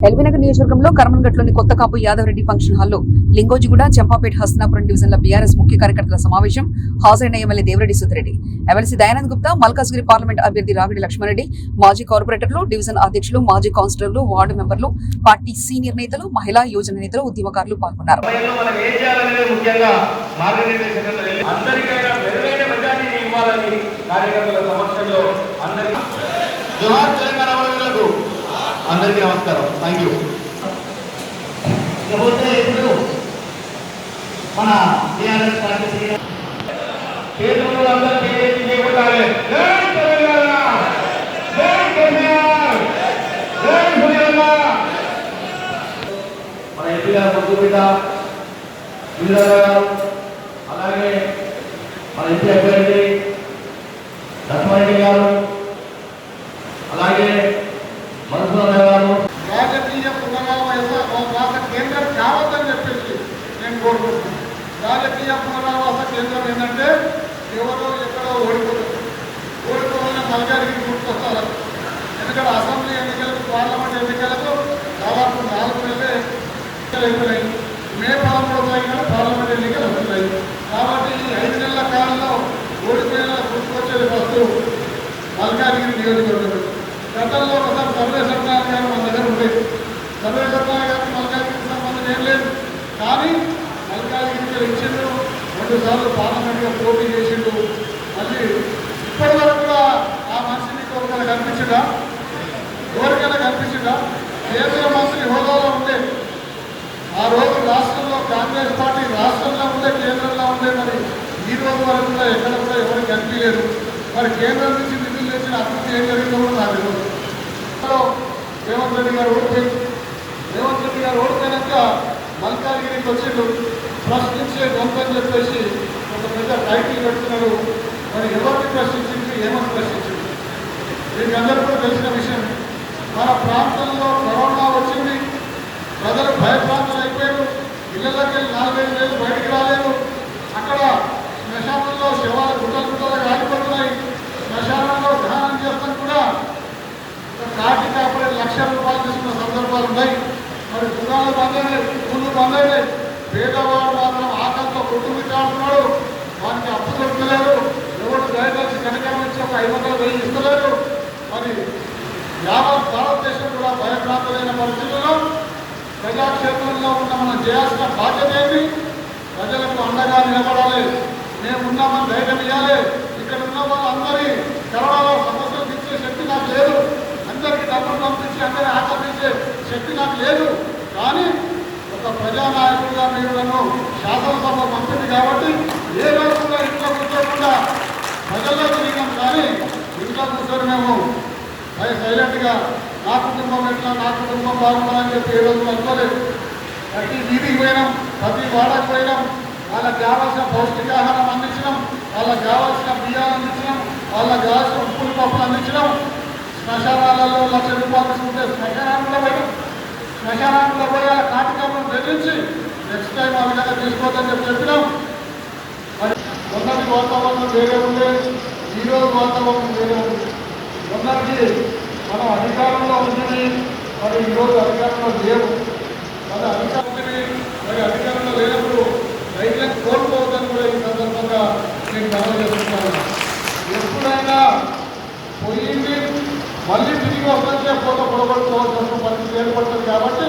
ఎల్బీనగర్ నియోజకవర్గంలో కర్మన్గట్లోని కొత్త కాపు యాదవరెడ్డి ఫంక్షన్ హాల్లో లింగోజిగూడ చంపాపేట హస్నాపురం డివిజన్ల బీఆర్ఎస్ ముఖ్య కార్యకర్తల సమావేశం హాజరైన MLA Devareddy Sudhireddy MLC Dayanand Gupta Malkajgiri parliament అభ్యర్థి రావిడి లక్ష్మారెడ్డి మాజీ కార్పొరేటర్లు డివిజన్ అధ్యక్షులు మాజీ కౌన్సిలర్లు వార్డు మెంబర్లు పార్టీ సీనియర్ నేతలు మహిళా యోజన నేతలు ఉద్యమకారులు పాల్గొన్నారు. జోహార్ తెలంగాణ అందరికీ నమస్కారం. థ్యాంక్ యూ ఇకపోతే ఇప్పుడు మన టీఆర్ఎస్ పార్టీ సీనియర్ అందరూ చేయకుండాలి మన ఎంపీ గారు పొద్దు అలాగే మన ఎంపీ అభ్యర్థి లక్ష్మారెడ్డి గారు అలాగే మధుసూదన్ గారు రాజకీయ పునరావాస కేంద్రం కావద్దని చెప్పేసి నేను కోరుకుంటున్నాను. రాజకీయ పునరావాస కేంద్రం ఏంటంటే ఎవరో ఎక్కడో ఓడిపోతారు. ఓడిపోవాలని మల్కారికి గుర్తొస్తారు. ఎందుకంటే అసెంబ్లీ ఎన్నికలకు పార్లమెంట్ ఎన్నికలకు దాదాపు నాలుగు నెలలే ఎన్నికలు అయిపోయినాయి. మే పదమూడు తారీఖున పార్లమెంట్ ఎన్నికలు వస్తున్నాయి కాబట్టి ఈ ఐదు నెలల కాలంలో ఓడిపోయిన గుర్తుకొచ్చేది ఫస్ట్ మల్కాజ్గిరి నియోజకవర్గం. గతంలో ఒకసారి సర్వే సత్యనారాయణ గారు మన దగ్గర ఉండేది సర్వే ఏం లేదు. కానీ మల్కాజ్గిరికి ఇచ్చిండు రెండుసార్లు పార్లమెంట్గా పోటీ చేసిండు. మళ్ళీ ఇప్పటి వరకు కూడా ఆ మనిషి మీకు ఒకరు కనిపించిందా? ఎవరికైనా కనిపించిందా? కేంద్ర మంత్రి హోదాలో ఉండే ఆ రోజు రాష్ట్రంలో కాంగ్రెస్ పార్టీ రాష్ట్రంలో ఉండే కేంద్రంలో ఉండే మరి ఈ రోజు వరకు కూడా ఎక్కడ కూడా ఎవరికి కనిపించలేదు. మరి కేంద్రం నుంచి నిధులు తెచ్చిన అభివృద్ధి ఏం జరిగిందో కూడా నాకు తెలియదు. రేవంత్ రెడ్డి గారు ఓడిపోయి రేవంత్ రెడ్డి గారు ఓడిపోయినాక మల్కాజ్గిరికి వచ్చిండు. ప్రశ్నించే గొంతు అని చెప్పేసి ఒక పెద్ద టైటిల్ పెడుతున్నారు. మరి ఎవరిని ప్రశ్నించింది ఏమని ప్రశ్నించింది మీకు అందరూ కూడా తెలిసిన విషయం. మన ప్రాంతంలో కరోనా వచ్చింది. ప్రజలు భయప్రాంతాలు అయిపోయారు. ఇళ్ళలోకి వెళ్ళి నాలుగైదు వేలు బయటికి రాలేదు. అక్కడ శ్మశానంలో శవాలు గుట్టలు గుట్టలు ఆగిపోతున్నాయి. శ్మశానంలో దహనం చేస్తాను కూడా కాటి కాపడే లక్ష రూపాయలు తీసుకున్న సందర్భాలు ఉన్నాయి. మరి గుణాలు బందైనాయి స్కూళ్ళు బందైనాయి పేదవాడు మాత్రం ఆకలితో కొట్టుమిట్టాడుతున్నాడు వానికి అప్పు దొరకలేదు. ఎవరు దయచేసి కనకరం ఇచ్చి ఒక ఐదు వందల వెయ్యి ఇస్తలేరు మరి యావత్ భారతదేశం కూడా భయప్రాంతమైన పరిస్థితుల్లో ప్రజాక్షేత్రంలో ఉన్న మనం చేయాల్సిన బాధ్యత ఏంటి? ప్రజలకు అండగా నిలబడాలి. మేమున్నామని ధైర్యం ఇవ్వాలి ఇక్కడ ఉన్న వాళ్ళందరి కరోనాలో సమస్యలు తీర్చే శక్తి నాకు లేదు. అందరికీ డబ్బులు పంపించి అందరూ ఆచరించే శక్తి నాకు లేదు. కానీ ఒక ప్రజానాయకుడిగా మీరు నన్ను శాసనసభ పంపింది కాబట్టి ఏ రోజు కూడా ఇంట్లో కూర్చోకుండా ప్రజల్లో తిరిగాం. కానీ ఇంట్లో కూర్చొని మేము అది సైలెంట్గా నా కుటుంబం ఎట్లా నా కుటుంబం బాగుండాలని చెప్పి ఏ రోజు అనుకోలేదు. ప్రతి వీధికి పోయినాం ప్రతి వాడకు పోయినాం. వాళ్ళకి కావాల్సిన పౌష్టికాహారం అందించినాం వాళ్ళకి కావాల్సిన బియ్యాలు అందించినాం వాళ్ళకి కావాల్సిన ఉప్పులు పప్పులు అందించినాం. శ్మశానాలలో లక్ష రూపాయలు తీసుకుంటే శ్మశానంలో పోయి శ్మశానంలో పోయి ఆ కాటికాలను బెదిరించి నెక్స్ట్ టైం ఆ విధంగా తీసుకోవద్దని చెప్పి చెప్పినాం. మరి మొన్నటి వాతావరణం వేరే ఉంది ఈరోజు వాతావరణం వేరే ఉంది. మొన్నటి మనం అధికారంలో ఉంది మరి ఈరోజు అధికారంలో లేవు మరి అధికారం ఉంటుంది మరి అధికారంలో లేనప్పుడు రైతులకు కోల్పోవద్దని కూడా ఈ సందర్భంగా నేను మనం చేస్తున్నాను ఎప్పుడైనా పోయింది మళ్ళీ తిరిగి వస్తుంటే ఫోటో పొడగొట్టుకోవాల్సిన పరిస్థితి ఏర్పడుతుంది కాబట్టి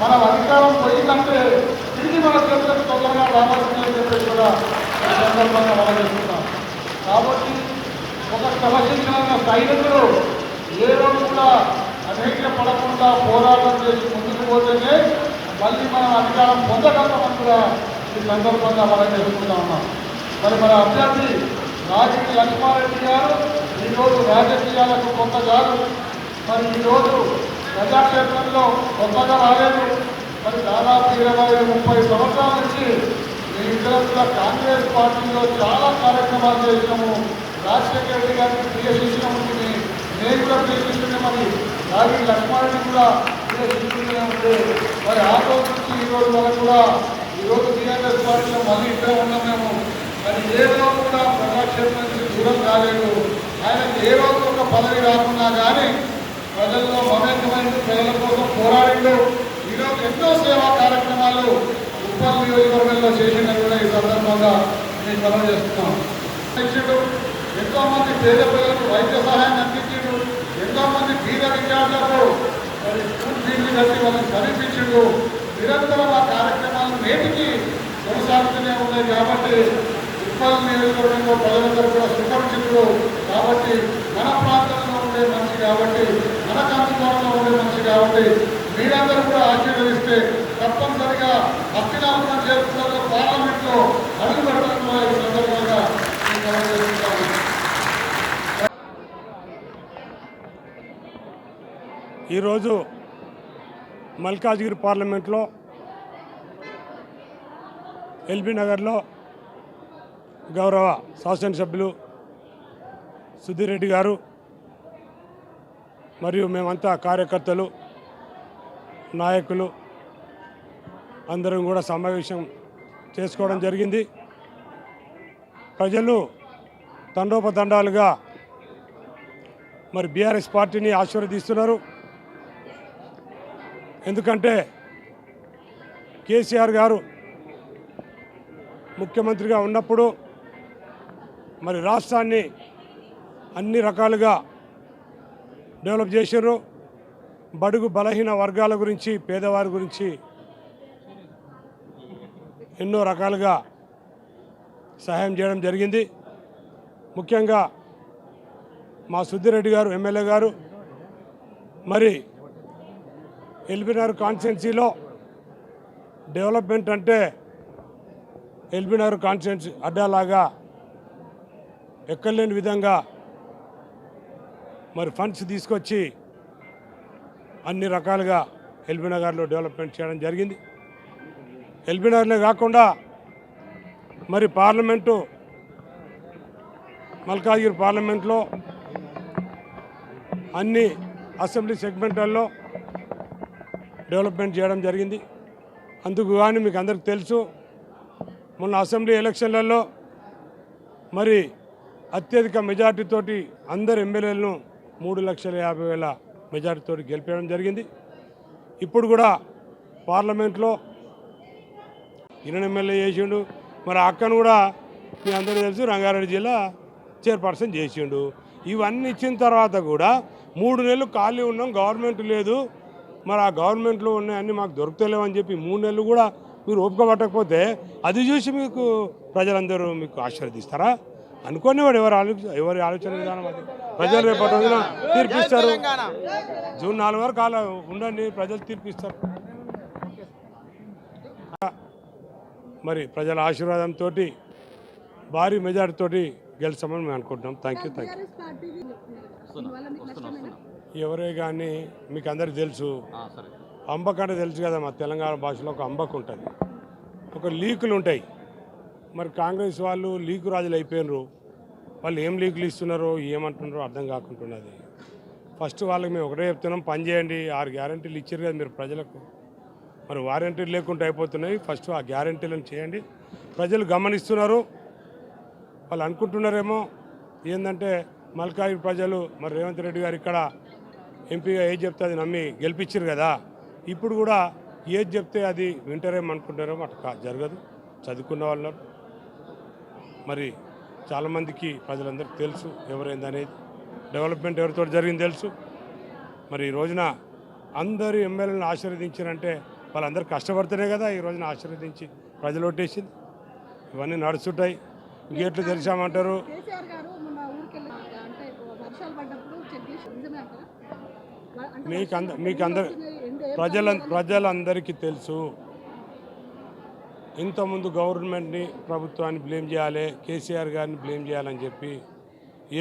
మనం అధికారం పోయిందంటే తిరిగి మన చేతులకు తొందరగా రావాల్సిందని చెప్పేసి కూడా సందర్భంగా మనం చేస్తున్నాం కాబట్టి ఒక క్రమశిక్షణ సైనికులు ఏ రోజు కూడా అనేక పడకుండా పోరాటం చేసి ముందుకు పోతేనే మళ్ళీ మనం అధికారం పొందగలమని కూడా ఈ సందర్భంగా మనం చేసుకుంటా ఉన్నాం మరి మన అభ్యర్థి రాజకీయ లక్ష్మారెడ్డి గారు ఈరోజు రాజకీయాలకు కొత్త కాదు మరి ఈరోజు ప్రజాక్షేత్రంలో కొత్తగా రాలేదు. మరి దాదాపు ఇరవై ముప్పై సంవత్సరాల నుంచి మీ కూడా కాంగ్రెస్ పార్టీలో చాలా కార్యక్రమాలు చేసినాము. రాజశేఖర రెడ్డి గారికి ప్రియ శిక్షణ నేను కూడా ప్రియ మరి రాజీ లక్ష్మారెడ్డి కూడా ప్రియ ఉంటే మరి ఆ రోజు నుంచి ఈ రోజు వరకు కూడా ఈరోజు టీఆర్ఎస్ పార్టీలో మళ్ళీ ఇక్కడ ఉన్నాం మేము. మరి ఏ రోజు కూడా ప్రజాక్షేత్రం నుంచి దూరం కాలేదు. ఆయనకి ఏ రోజు ఒక పదవి రాకున్నా కానీ ప్రజల్లో మమేకమైన ప్రజల కోసం పోరాడిండు. ఈరోజు ఎన్నో సేవా కార్యక్రమాలు ఉప్పల్ నియోజకవర్గంలో చేసిన కూడా ఈ సందర్భంగా నేను మనం చేస్తున్నాం ఎంతో మంది పేద ప్రజలకు వైద్య సహాయం అందించిండు. ఎంతో మంది బీద విద్యార్థులకు మరి స్కూల్ ఫీజులు కట్టి వాళ్ళని చదివించిండు. నిరంతరం ఆ కార్యక్రమాలు నేటికి కొనసాగుతూనే ఉన్నాయి కాబట్టి ఉప్పల్ నియోజకవర్గంలో ప్రజలందరూ కూడా సుపరిచితులు కాబట్టి మన ప్రాంతంలో ఉండే మంచి కాబట్టి మన కాంతికోణంలో ఉండే మనిషి కాబట్టి మీరందరూ కూడా ఆశీర్వదిస్తే తప్పనిసరిగా హస్తినాపురం చేరుకున్న పార్లమెంట్లో అడుగు పెట్టడంలో ఈ సందర్భంగా ఈరోజు మల్కాజ్గిరి పార్లమెంట్లో ఎల్బీ నగర్లో గౌరవ శాసనసభ్యులు సుధీర్ రెడ్డి గారు మరియు మేమంతా కార్యకర్తలు నాయకులు అందరం కూడా సమావేశం చేసుకోవడం జరిగింది. ప్రజలు తండోపతండాలుగా మరి బీఆర్ఎస్ పార్టీని ఆశీర్వదిస్తున్నారు. ఎందుకంటే కేసీఆర్ గారు ముఖ్యమంత్రిగా ఉన్నప్పుడు మరి రాష్ట్రాన్ని అన్ని రకాలుగా డెవలప్ చేశారు. బడుగు బలహీన వర్గాల గురించి పేదవారి గురించి ఎన్నో రకాలుగా సహాయం చేయడం జరిగింది. ముఖ్యంగా మా సుద్దిరెడ్డి గారు ఎమ్మెల్యే గారు మరి ఎల్బీనగర్ కాన్స్టిట్యున్సీలో డెవలప్మెంట్ అంటే ఎల్బీనగర్ కాన్స్టిట్యున్సీ అడ్డాలాగా ఎక్కలేని విధంగా మరి ఫండ్స్ తీసుకొచ్చి అన్ని రకాలుగా ఎల్బీనగర్లో డెవలప్మెంట్ చేయడం జరిగింది. ఎల్బీనగర్లో కాకుండా మరి పార్లమెంటు మల్కాజ్గిరి పార్లమెంట్లో అన్ని అసెంబ్లీ సెగ్మెంట్లలో డెవలప్మెంట్ చేయడం జరిగింది. అందుకు కానీ మీకు అందరికి తెలుసు మొన్న అసెంబ్లీ ఎలక్షన్లలో మరి అత్యధిక మెజార్టీతోటి అందరు ఎమ్మెల్యేలను మూడు లక్షల యాభై వేల మెజార్టీతోటి గెలిపేయడం జరిగింది. ఇప్పుడు కూడా పార్లమెంట్లో ఈయన ఎమ్మెల్యే చేసిండు. మరి అక్కను కూడా మీ అందరూ తెలుసు రంగారెడ్డి జిల్లా చైర్పర్సన్ చేసిండు. ఇవన్నీ ఇచ్చిన తర్వాత కూడా మూడు నెలలు ఖాళీ ఉన్నాం గవర్నమెంట్ లేదు. మరి ఆ గవర్నమెంట్లో ఉన్నాయన్నీ మాకు దొరుకుతలేవు అని చెప్పి మూడు నెలలు కూడా మీరు ఓపిక పట్టకపోతే అది చూసి మీకు ప్రజలందరూ మీకు ఆశీర్వదిస్తారా? అనుకునేవాడు ఎవరు ఆలోచన ఎవరి ఆలోచన విధానం అది? ప్రజలు రేపటి రోజున తీర్పిస్తారు. జూన్ నాలుగు వరకు అలా ఉండండి ప్రజలు తీర్పిస్తారు. మరి ప్రజల ఆశీర్వాదంతో భారీ మెజార్టీతో గెలిచామని మేము అనుకుంటున్నాం. థ్యాంక్ యూ థ్యాంక్ యూ ఎవరే కానీ మీకు అందరికి తెలుసు. అంబక్ అంటే తెలుసు కదా మా తెలంగాణ భాషలో ఒక అంబక్ ఉంటుంది. ఒక లీకులు ఉంటాయి. మరి కాంగ్రెస్ వాళ్ళు లీకు రాజులు అయిపోయినరు. వాళ్ళు ఏం లీకులు ఇస్తున్నారో ఏమంటున్నారో అర్థం కాకుంటున్నది. ఫస్ట్ వాళ్ళకి మేము ఒకటే చెప్తున్నాం పని చేయండి ఆరు గ్యారంటీలు ఇచ్చారు కదా మీరు ప్రజలకు. మరి వారంటీలు లేకుండా అయిపోతున్నాయి ఫస్ట్ ఆ గ్యారంటీలను చేయండి. ప్రజలు గమనిస్తున్నారు వాళ్ళు అనుకుంటున్నారేమో ఏంటంటే మల్కాయి ప్రజలు మరి రేవంత్ రెడ్డి గారు ఇక్కడ ఎంపీగా ఏది చెప్తే అది నమ్మి గెలిపించారు కదా. ఇప్పుడు కూడా ఏది చెప్తే అది వింటారేమో అనుకుంటారేమో అట్లా జరగదు చదువుకున్న వాళ్ళు మరి చాలామందికి ప్రజలందరికీ తెలుసు ఎవరైందనేది డెవలప్మెంట్ ఎవరితో జరిగింది తెలుసు. మరి ఈ రోజున అందరు ఎమ్మెల్యేలను ఆశీర్వదించారంటే వాళ్ళందరూ కష్టపడితేనే కదా ఈ రోజున ఆశీర్వదించి ప్రజలు ఓటేసింది. ఇవన్నీ నడుస్తుంటాయి. గేట్లు తెరిచామంటారు? మీకు అంద మీకు అందరు ప్రజల ప్రజలందరికీ తెలుసు. ఇంతకుముందు గవర్నమెంట్ని ప్రభుత్వాన్ని బ్లేమ్ చేయాలి కేసీఆర్ గారిని బ్లేమ్ చేయాలని చెప్పి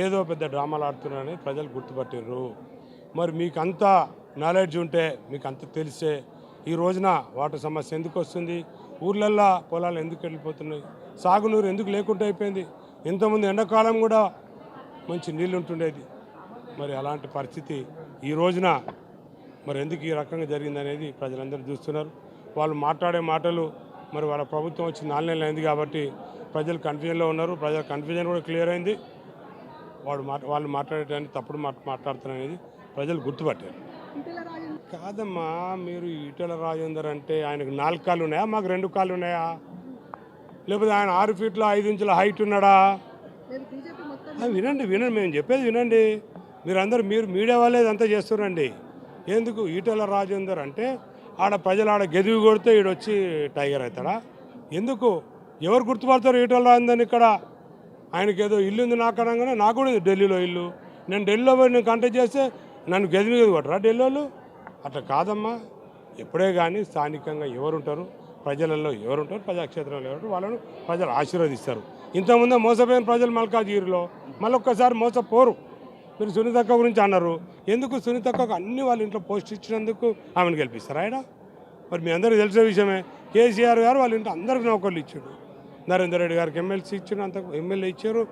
ఏదో పెద్ద డ్రామాలు ఆడుతున్నారని ప్రజలు గుర్తుపట్టారు మరి మీకు అంత నాలెడ్జ్ ఉంటే మీకు అంత తెలిసే ఈ రోజున వాటర్ సమస్య ఎందుకు వస్తుంది? ఊర్లల్లో పొలాలు ఎందుకు వెళ్ళిపోతున్నాయి సాగునీరు ఎందుకు లేకుండా అయిపోయింది? ఇంతకుముందు ఎండాకాలం కూడా మంచి నీళ్ళు ఉంటుండేది. మరి అలాంటి పరిస్థితి ఈ రోజున మరి ఎందుకు ఈ రకంగా జరిగిందనేది ప్రజలందరూ చూస్తున్నారు. వాళ్ళు మాట్లాడే మాటలు మరి వాళ్ళ ప్రభుత్వం వచ్చి నాలుగు నెలలు అయింది కాబట్టి ప్రజలు కన్ఫ్యూజన్లో ఉన్నారు. ప్రజల కన్ఫ్యూజన్ కూడా క్లియర్ అయింది. వాడు మాట వాళ్ళు మాట్లాడేటాన్ని తప్పుడు మాట అనేది ప్రజలు గుర్తుపట్టారు. కాదమ్మా మీరు ఈటెల రాజేందర్ అంటే ఆయనకు నాలుగు కాళ్ళు ఉన్నాయా? మాకు రెండు కాళ్ళు ఉన్నాయా? లేకపోతే ఆయన ఆరు ఫీట్ల ఐదు ఇంచుల హైట్ ఉన్నాడా? వినండి వినండి మేము చెప్పేది వినండి. మీరందరూ మీరు మీడియా వాళ్ళే ఇదంతా చేస్తున్నారండి. ఎందుకు? ఈటల రాజేందర్ అంటే ఆడ ప్రజలు ఆడ గెదివి కొడితే ఈడొచ్చి టైగర్ అవుతాడా? ఎందుకు? ఎవరు గుర్తుపడతారు ఈటెల రాజేందర్ని ఇక్కడ? ఆయనకి ఏదో ఇల్లు ఉంది నాకు అనగానే నాకు కూడా ఢిల్లీలో ఇల్లు. నేను ఢిల్లీలో పోయి నేను కంటెక్ట్ చేస్తే నన్ను గెదివి గది కొట్టరా ఢిల్లీ వాళ్ళు అట్లా కాదమ్మా. ఎప్పుడే కానీ స్థానికంగా ఎవరుంటారు? ప్రజలలో ఎవరుంటారు? ప్రజాక్షేత్రంలో ఎవరు వాళ్ళను ప్రజలు ఆశీర్వదిస్తారు. ఇంతకుముందే మోసపోయిన ప్రజలు మల్కాజ్గిరిలో. మళ్ళీ ఒక్కసారి మోసపోరు. మీరు సునీతక్క గురించి అన్నారు. ఎందుకు సునీతక్కకు అన్ని వాళ్ళ ఇంట్లో పోస్ట్ ఇచ్చినందుకు ఆమెను గెలిపిస్తారు ఆయన? మరి మీ అందరికీ తెలిసిన విషయమే. కేసీఆర్ గారు వాళ్ళ ఇంట్లో అందరికీ నౌకర్లు ఇచ్చాడు. నరేందర్ రెడ్డి గారికి ఎమ్మెల్సీ ఇచ్చారు అంత ఎమ్మెల్యే ఇచ్చారు.